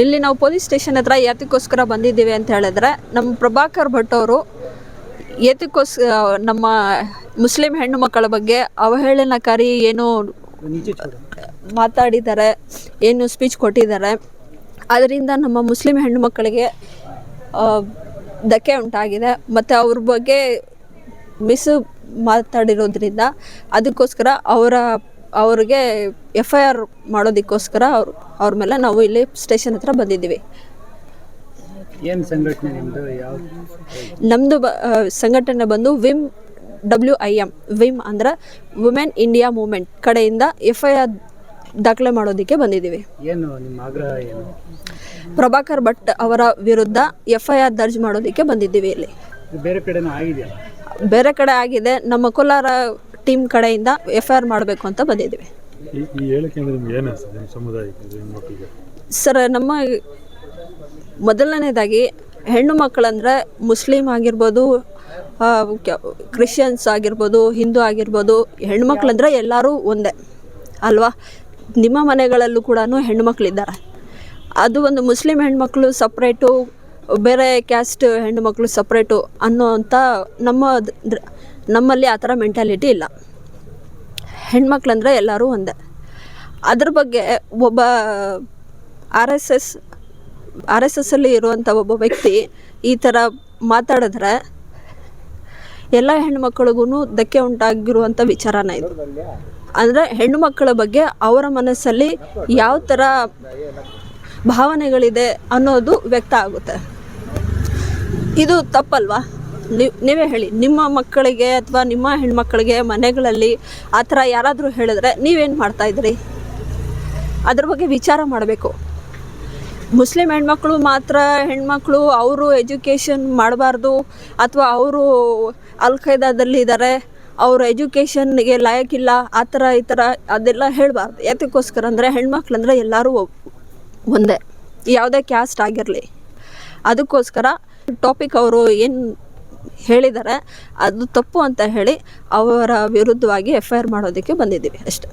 ಇಲ್ಲಿ ನಾವು police station ಹತ್ರ ಯಾತಕ್ಕೋಸ್ಕರ ಬಂದಿದ್ದೀವಿ ಅಂತ ಹೇಳಿದ್ರೆ, ನಮ್ಮ ಪ್ರಭಾಕರ್ ಭಟ್ ಅವರು ಏತಕ್ಕೋಸ್ ನಮ್ಮ ಮುಸ್ಲಿಂ ಹೆಣ್ಣು ಮಕ್ಕಳ ಬಗ್ಗೆ ಅವಹೇಳನಕಾರಿ ಏನು ಮಾತಾಡಿದ್ದಾರೆ, ಏನು ಸ್ಪೀಚ್ ಕೊಟ್ಟಿದ್ದಾರೆ ಅದರಿಂದ ನಮ್ಮ ಮುಸ್ಲಿಂ ಹೆಣ್ಣು ಮಕ್ಕಳಿಗೆ ಧಕ್ಕೆ ಉಂಟಾಗಿದೆ. ಮತ್ತು ಅವ್ರ ಬಗ್ಗೆ ಮಿಸ್ ಮಾತಾಡಿರೋದ್ರಿಂದ ಅದಕ್ಕೋಸ್ಕರ ಅವರ ಅವ್ರಿಗೆ ಎಫ್ ಐ ಆರ್ ಮಾಡೋದಕ್ಕೋಸ್ಕರ ಅವ್ರು ಅವ್ರ ಮೇಲೆ ನಾವು ಇಲ್ಲಿ ಸ್ಟೇಷನ್ ಹತ್ರ ಬಂದಿದ್ದೀವಿ. ಏನು ಸಂಘಟನೆ ನಿಮ್ಮದು ಯಾವ ನಮ್ಮದು ಬ ಸಂಘಟನೆ ಬಂದು Vim W I M Vim ಅಂದ್ರೆ ವುಮೆನ್ ಇಂಡಿಯಾ ಮೂಮೆಂಟ್ ಕಡೆಯಿಂದ ಎಫ್ ಐ ಆರ್ ದಾಖಲೆ ಮಾಡೋದಕ್ಕೆ ಬಂದಿದ್ದೀವಿ. ಏನು ನಿಮ್ಮ ಆಗ್ರಹ ಏನು? ಪ್ರಭಾಕರ್ ಭಟ್ ಅವರ ವಿರುದ್ಧ ಎಫ್ ಐ ಆರ್ ದರ್ಜ್ ಮಾಡೋದಕ್ಕೆ ಬಂದಿದ್ದೀವಿ ಇಲ್ಲಿ. ಬೇರೆ ಕಡೆನೂ ಆಗಿದೆಯಲ್ಲ ಬೇರೆ ಕಡೆ ಆಗಿದೆ. ನಮ್ಮ ಕೋಲಾರ ಟೀಮ್ ಕಡೆಯಿಂದ ಎಫ್ ಐ ಆರ್ ಮಾಡಬೇಕು ಅಂತ ಬಂದಿದ್ದೀವಿ. ಈ ಈ ಹೇಳಿಕೆ ಅಂದ್ರೆ ನಿಮ್ಗೆ ಏನು ಅನಿಸ್ತದೆ ನಿಮ್ಮ ಸಮುದಾಯಕ್ಕೆ ಹೆಣ್ಮಕ್ಳಿಗೆ? ಸರ್ ನಮ್ಮ ಮೊದಲನೇದಾಗಿ ಹೆಣ್ಣು ಮಕ್ಕಳಂದ್ರೆ ಮುಸ್ಲಿಂ ಆಗಿರ್ಬೋದು ಕ್ರಿಶ್ಚಿಯನ್ಸ್ ಆಗಿರ್ಬೋದು ಹಿಂದೂ ಆಗಿರ್ಬೋದು ಹೆಣ್ಮಕ್ಳಂದ್ರೆ ಎಲ್ಲರೂ ಒಂದೇ ಅಲ್ವಾ? ನಿಮ್ಮ ಮನೆಗಳಲ್ಲೂ ಕೂಡ ಹೆಣ್ಮಕ್ಳಿದ್ದಾರೆ ಅದು ಒಂದು ಮುಸ್ಲಿಂ ಹೆಣ್ಮಕ್ಳು ಸಪ್ರೇಟು ಬೇರೆ ಕ್ಯಾಸ್ಟ್ ಹೆಣ್ಣು ಮಕ್ಕಳು ಸಪ್ರೇಟು ಅನ್ನೋವಂಥ ನಮ್ಮ ನಮ್ಮಲ್ಲಿ ಆ ಥರ ಮೆಂಟಾಲಿಟಿ ಇಲ್ಲ. ಹೆಣ್ಮಕ್ಳಂದ್ರೆ ಎಲ್ಲರೂ ಒಂದೇ. ಅದ್ರ ಬಗ್ಗೆ ಒಬ್ಬ R S S R S ಎಸ್ಸಲ್ಲಿ ಇರುವಂಥ ಒಬ್ಬ ವ್ಯಕ್ತಿ ಈ ಥರ ಮಾತಾಡಿದ್ರೆ ಎಲ್ಲ ಹೆಣ್ಮಕ್ಳಿಗೂ ಧಕ್ಕೆ ಉಂಟಾಗಿರುವಂಥ ವಿಚಾರನ ಇದು. ಅಂದರೆ ಹೆಣ್ಣುಮಕ್ಕಳ ಬಗ್ಗೆ ಅವರ ಮನಸ್ಸಲ್ಲಿ ಯಾವ ಥರ ಭಾವನೆಗಳಿದೆ ಅನ್ನೋದು ವ್ಯಕ್ತ ಆಗುತ್ತೆ. ಇದು ತಪ್ಪಲ್ವಾ? ನೀವು, ನೀವೇ ಹೇಳಿ. ನಿಮ್ಮ ಮಕ್ಕಳಿಗೆ ಅಥವಾ ನಿಮ್ಮ ಹೆಣ್ಮಕ್ಳಿಗೆ ಮನೆಗಳಲ್ಲಿ ಆ ಥರ ಯಾರಾದರೂ ಹೇಳಿದ್ರೆ ನೀವೇನು ಮಾಡ್ತಾಯಿದ್ರಿ ಅದ್ರ ಬಗ್ಗೆ ವಿಚಾರ ಮಾಡಬೇಕು. ಮುಸ್ಲಿಂ ಹೆಣ್ಮಕ್ಳು ಮಾತ್ರ, ಹೆಣ್ಮಕ್ಳು ಅವರು ಎಜುಕೇಷನ್ ಮಾಡಬಾರ್ದು ಅಥವಾ ಅವರು ಅಲ್ ಖೈದಾದಲ್ಲಿ ಇದ್ದಾರೆ, ಅವ್ರ ಎಜುಕೇಷನ್ಗೆ ಲಾಯಕ್ಕಿಲ್ಲ, ಆ ಥರ ಈ ಥರ ಅದೆಲ್ಲ ಹೇಳಬಾರ್ದು. ಯಾತಕ್ಕೋಸ್ಕರ ಅಂದರೆ ಹೆಣ್ಮಕ್ಳಂದ್ರೆ ಎಲ್ಲರೂ ಒಂದೇ. ಯಾವುದೇ ಕ್ಯಾಸ್ಟ್ ಆಗಿರಲಿ. ಅದಕ್ಕೋಸ್ಕರ ಟಾಪಿಕ್ ಅವರು ಏನು ಹೇಳಿದ್ದಾರೆ ಅದು ತಪ್ಪು ಅಂತ ಹೇಳಿ ಅವರ ವಿರುದ್ಧವಾಗಿ ಎಫ್ ಐ ಆರ್ ಮಾಡೋದಕ್ಕೆ ಬಂದಿದ್ದೀವಿ ಅಷ್ಟೆ.